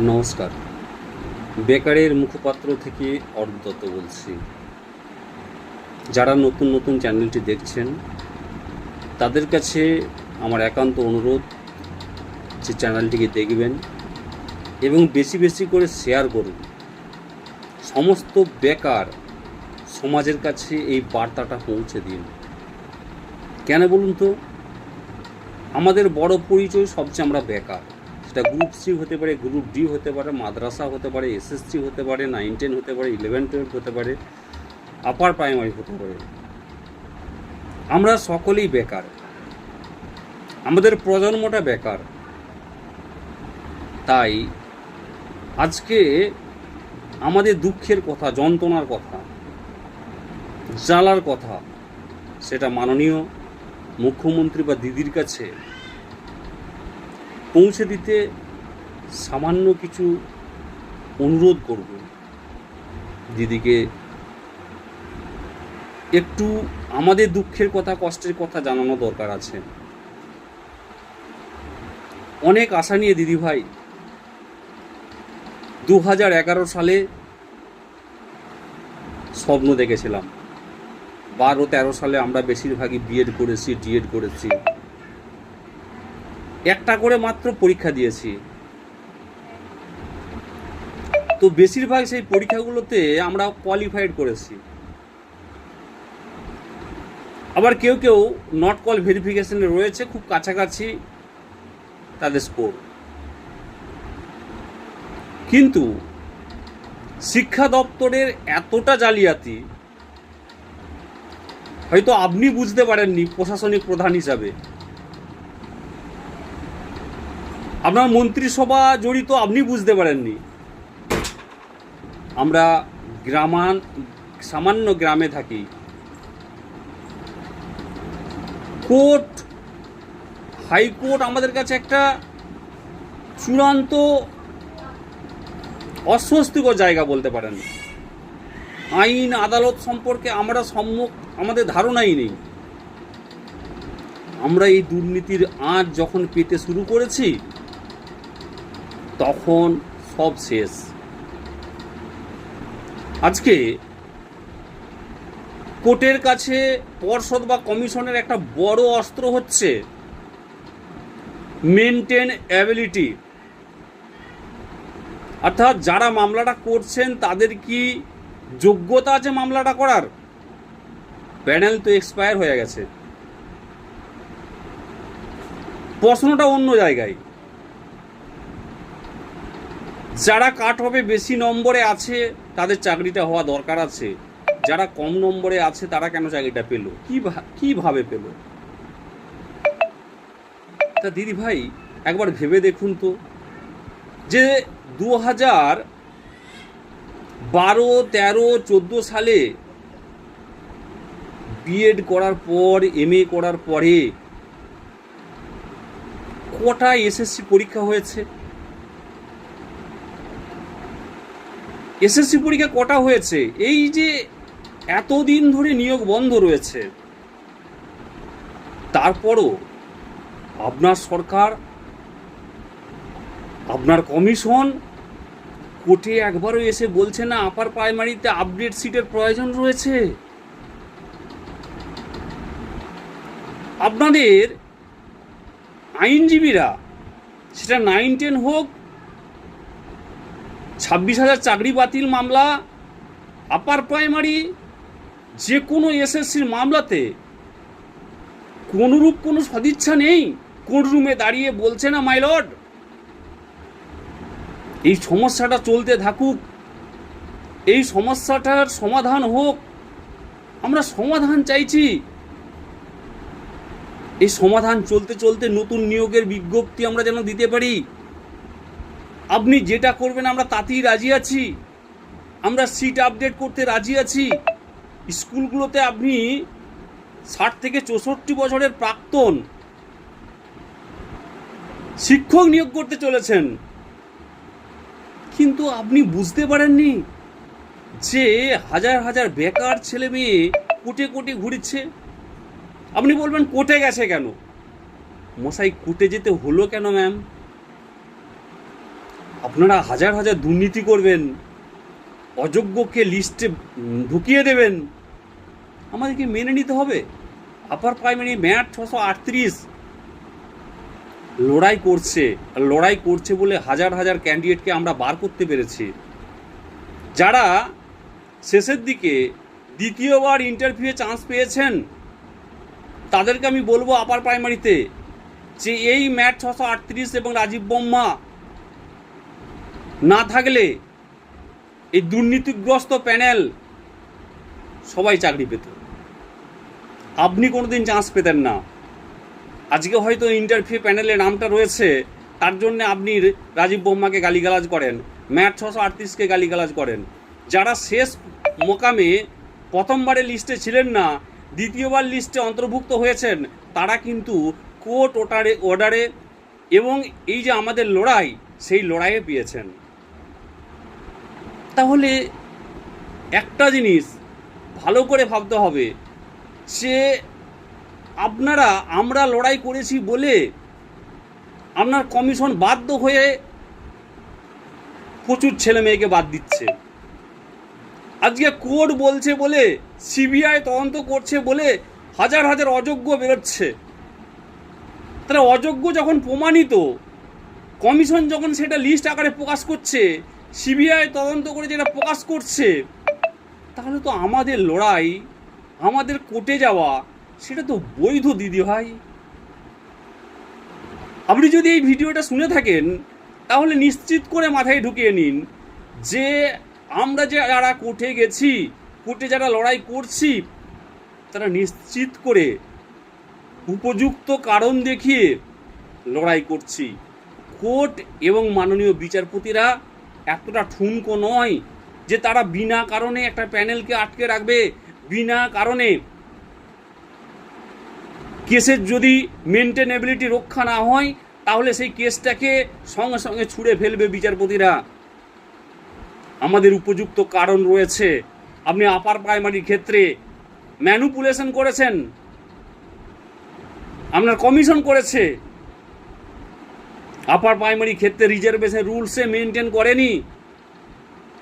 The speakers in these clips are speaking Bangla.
নমস্কার। বেকারের মুখপাত্র থেকে অর্ধত বলছি। যারা নতুন নতুন চ্যানেলটি দেখছেন, তাদের কাছে আমার একান্ত অনুরোধ যে চ্যানেলটিকে দেখবেন এবং বেশি বেশি করে শেয়ার করুন। সমস্ত বেকার সমাজের কাছে এই বার্তাটা পৌঁছে দিন। কেন বলুন তো? আমাদের বড় পরিচয় সবচেয়ে আমরা বেকার। সেটা গ্রুপ সি হতে পারে গ্রুপ ডি হতে পারে, মাদ্রাসা হতে পারে এসএসসি হতে পারে নাইন টেন হতে পারে ইলেভেন টুয়েলভ হতে পারে আপার প্রাইমারি হতে পারে। আমরা সকলেই বেকার। আমাদের প্রজন্মটা বেকার। তাই আজকে আমাদের দুঃখের কথা, যন্ত্রণার কথা, জ্বালার কথা, সেটা মাননীয় মুখ্যমন্ত্রী বা দিদির কাছে পৌঁছে দিতে সামান্য কিছু অনুরোধ করব। দিদিকে একটু আমাদের দুঃখের কথা, কষ্টের কথা জানানো দরকার আছে। অনেক আশা নিয়ে দিদি ভাই দু হাজার এগারো সালে স্বপ্ন দেখেছিলাম। বারো তেরো সালে আমরা বেশিরভাগই বিএড করেছি ডিএড করেছি। একটা করে মাত্র পরীক্ষা দিয়েছি। তো বেশিরভাগ সেই পরীক্ষাগুলোতে আমরা কোয়ালিফাইড করেছি। আবার কেউ কেউ নট কল ভেরিফিকেশনে রয়েছে, খুব কাছাকাছি তাদের স্কোর কিন্তু শিক্ষা দপ্তরের এতটা জালিয়াতি, হয়তো আপনি বুঝতে পারেননি প্রশাসনিক প্রধান হিসাবে। আপনার মন্ত্রিসভা জড়িত আপনি বুঝতে পারেননি। আমরা গ্রামান সামান্য গ্রামে থাকি। কোর্ট হাইকোর্ট আমাদের কাছে একটা চূড়ান্ত অস্বস্তিকর জায়গা বলতে পারেন। আইন, আদালত সম্পর্কে আমরা সম্মুখ আমাদের ধারণাই নেই। আমরা এই দুর্নীতির আঁচ যখন পেতে শুরু করেছি তখন সব শেষ। আজকে কোর্টের কাছে পর্ষদ বা কমিশনের একটা বড় অস্ত্র হচ্ছে মেনটেন অ্যাবিলিটি। অর্থাৎ যারা মামলাটা করছেন, তাদের কি যোগ্যতা আছে মামলাটা করার? প্যানেল তো এক্সপায়ার হয়ে গেছে। প্রশ্নটা অন্য জায়গায়। যারা কাট হবে বেশি নম্বরে আছে, তাদের চাকরিটা হওয়া দরকার আছে। যারা কম নম্বরে আছে, তারা কেন চাকরিটা পেল? কি কীভাবে পেল? তা দিদি ভাই, একবার ভেবে দেখুন তো। যে দু হাজার বারো, তেরো, চোদ্দ সালে বিএড করার পর এম করার পরে কটা এসএসসি পরীক্ষা হয়েছে? এসএসসি পরীক্ষা কটা হয়েছে? এই যে এতদিন ধরে নিয়োগ বন্ধ রয়েছে, তারপরও আপনার সরকার, আপনার কমিশন কোর্টে একবারও এসে বলছে না আপার প্রাইমারিতে আপডেট সিটের প্রয়োজন রয়েছে? আপনাদের আইনজীবীরা, সেটা নাইন টেন হোক ছাব্বিশ হাজার চাকরি বাতিল মামলা আপার প্রাইমারি যে কোনো এসএসসির মামলাতে কোনোরূপ কোনো সদিচ্ছা নেই কোর্ট রুমে দাঁড়িয়ে বলছে না মাইলড এই সমস্যাটা চলতে থাকুক, এই সমস্যাটার সমাধান হোক, আমরা সমাধান চাইছি। এই সমাধান চলতে চলতে নতুন নিয়োগের বিজ্ঞপ্তি আমরা যেন দিতে পারি। আপনি যেটা করবেন, আমরা তাতেই রাজি আছি। আমরা সিট আপডেট করতে রাজি আছি। স্কুলগুলোতে আপনি ষাট থেকে চৌষট্টি বছরের প্রাক্তন শিক্ষক নিয়োগ করতে চলেছেন। কিন্তু আপনি বুঝতে পারেননি যে হাজার হাজার বেকার ছেলে মেয়ে কোটে কোটে ঘুরছে। আপনি বলবেন, কোটে গেছে কেন? মশাই, কোটে যেতে হলো কেন, ম্যাম? আপনারা হাজার হাজার দুর্নীতি করবেন, অযোগ্যকে লিস্টে ঢুকিয়ে দেবেন। আমাদেরকে মেনে নিতে হবে। আপার প্রাইমারি ম্যাট ছশো আটত্রিশ লড়াই করছে লড়াই করছে বলে হাজার হাজার ক্যান্ডিডেটকে আমরা বার করতে পেরেছি। যারা শেষের দিকে দ্বিতীয়বার ইন্টারভিউয়ে চান্স পেয়েছেন, তাদেরকে আমি বলব আপার প্রাইমারিতে যে এই ম্যাট ছশো আটত্রিশ এবং রাজীব বম্মা না থাকলে এই দুর্নীতিগ্রস্ত প্যানেল সবাই চাকরি পেত। আপনি কোনোদিন চান্স পেতেন না। আজকে হয়তো ইন্টারভিউ প্যানেলে নামটা রয়েছে, তার জন্য আপনি রাজীব বোম্মাকে গালিগালাজ করেন, ম্যাট ছশো আটত্রিশকে গালিগালাজ করেন। যারা শেষ মোকামে প্রথমবারের লিস্টে ছিলেন না, দ্বিতীয়বার লিস্টে অন্তর্ভুক্ত হয়েছেন, তারা কিন্তু কোর্ট ওটারে অর্ডারে এবং এই যে আমাদের লড়াই, সেই লড়াইয়ে পেয়েছেন। তাহলে একটা জিনিস ভালো করে ভাবতে হবে যে আপনারা আমরা লড়াই করেছি বলে আপনার কমিশন বাধ্য হয়ে প্রচুর ছেলে মেয়েকে বাদ দিচ্ছে। আজকে কোর্ট বলছে বলে, সিবিআই তদন্ত করছে বলে হাজার হাজার অযোগ্য বেরোচ্ছে। তাহলে অযোগ্য যখন প্রমাণিত, কমিশন যখন সেটা লিস্ট আকারে প্রকাশ করছে সিবিআই তদন্ত করে যেটা প্রকাশ করছে, তাহলে তো আমাদের লড়াই, আমাদের কোর্টে যাওয়া, সেটা তো বৈধ দিদি ভাই। আপনি যদি এই ভিডিওটা শুনে থাকেন, তাহলে নিশ্চিত করে মাথায় ঢুকিয়ে নিন যে আমরা যে যারা কোর্টে গেছি, কোর্টে যারা লড়াই করছি, তারা নিশ্চিত করে উপযুক্ত কারণ দেখিয়ে লড়াই করছি। কোর্ট এবং মাননীয় বিচারপতিরা এতটা ঠুনকো নয় যে তারা বিনা কারণে একটা প্যানেলকে আটকে রাখবে। বিনা কারণে কেসের যদি মেনটেনেবিলিটি রক্ষা না হয়, তাহলে সেই কেসটাকে সঙ্গে সঙ্গে ছুঁড়ে ফেলবে বিচারপতিরা। আমাদের উপযুক্ত কারণ রয়েছে। আপনি আপার প্রাইমারির ক্ষেত্রে ম্যানুপুলেশন করেছেন। আপনার কমিশন করেছে। আপার প্রাইমারি ক্ষেত্রে রিজার্ভেশন রুলসে মেনটেন করেনি।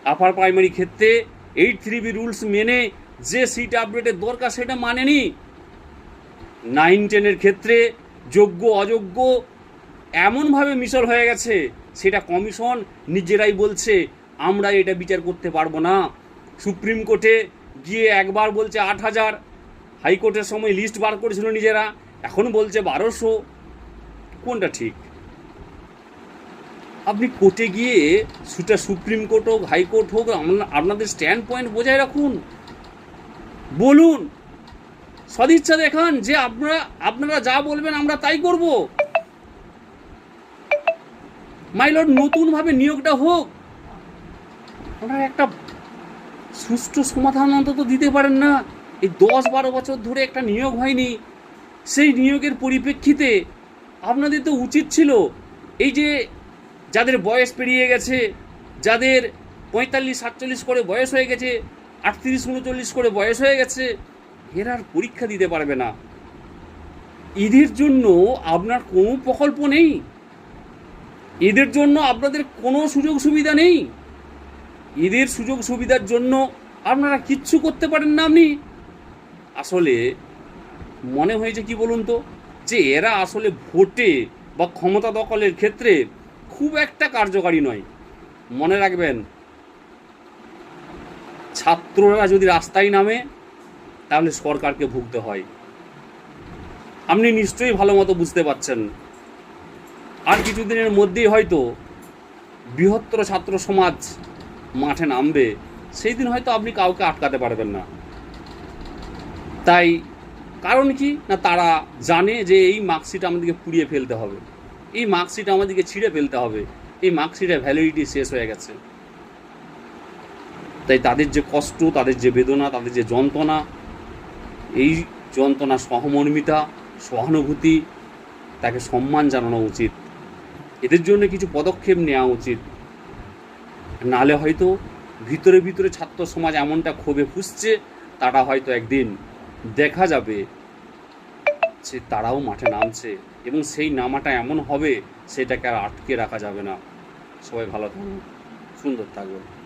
আপার প্রাইমারি ক্ষেত্রে এইট থ্রি বি রুলস মেনে যে সিট আপডেটের দরকার সেটা মানেনি। নাইন টেনের ক্ষেত্রে যোগ্য, অযোগ্য এমনভাবে মিশর হয়ে গেছে, সেটা কমিশন নিজেরাই বলছে আমরা এটা বিচার করতে পারব না। সুপ্রিম কোর্টে গিয়ে একবার বলছে আট হাজার। হাইকোর্টের সময় লিস্ট বার করেছিল নিজেরা, এখন বলছে বারোশো। কোনটা ঠিক? আপনি কোর্টে গিয়ে সেটা সুপ্রিম কোর্ট হোক হাইকোর্ট হোক আপনাদের স্ট্যান্ড পয়েন্ট বজায় রাখুন। বলুন। সদিচ্ছা দেখান যে আপনারা আপনারা যা বলবেন আমরা তাই করব। মাইলর নতুনভাবে নিয়োগটা হোক। ওনারা একটা সুষ্ঠু সমাধান অন্তত দিতে পারেন না। এই দশ বারো বছর ধরে একটা নিয়োগ হয়নি। সেই নিয়োগের পরিপ্রেক্ষিতে আপনাদের তো উচিত ছিল এই যে যাদের বয়স পেরিয়ে গেছে, যাদের পঁয়তাল্লিশ, সাতচল্লিশ করে বয়স হয়ে গেছে, আটত্রিশ, উনচল্লিশ করে বয়স হয়ে গেছে, এরা আর পরীক্ষা দিতে পারবে না। এদের জন্য আপনার কোনো প্রকল্প নেই। এদের জন্য আপনাদের কোনো সুযোগ সুবিধা নেই। এদের সুযোগ সুবিধার জন্য আপনারা কিচ্ছু করতে পারেন না আপনি। আসলে মনে হয়েছে কি বলুন তো? যে এরা আসলে ভোটে বা ক্ষমতা দখলের ক্ষেত্রে খুব একটা কার্যকারী নয়। মনে রাখবেন, ছাত্ররা যদি রাস্তায় নামে, তাহলে সরকারকে ভুগতে হয়। আপনি নিশ্চয়ই ভালো মতো বুঝতে পারছেন। আর কিছুদিনের মধ্যেই হয়তো বৃহত্তর ছাত্র সমাজ মাঠে নামবে। সেই দিন হয়তো আপনি কাউকে আটকাতে পারবেন না। তাই কারণ কি? না তারা জানে যে এই মার্কশিট আমাদেরকে পুড়িয়ে ফেলতে হবে। এই মার্কশিট আমাদেরকে ছিঁড়ে ফেলতে হবে। এই মার্কশিটের ভ্যালিডিটি শেষ হয়ে গেছে। তাই তাদের যে কষ্ট, তাদের যে বেদনা, তাদের যে যন্ত্রণা, এই যন্ত্রণা সহমর্মিতা, সহানুভূতি, তাকে সম্মান জানানো উচিত। এদের জন্য কিছু পদক্ষেপ নেওয়া উচিত। নালে হয়তো ভিতরে ভিতরে ছাত্র সমাজ এমনটা ক্ষোভে ফুসছে, তারা হয়তো একদিন দেখা যাবে। যে তারাও মাঠে নামছে এবং সেই নামাটা এমন হবে সেটাকে আর আটকে রাখা যাবে না। সবাই ভালো থাকবেন সুন্দর থাকবেন।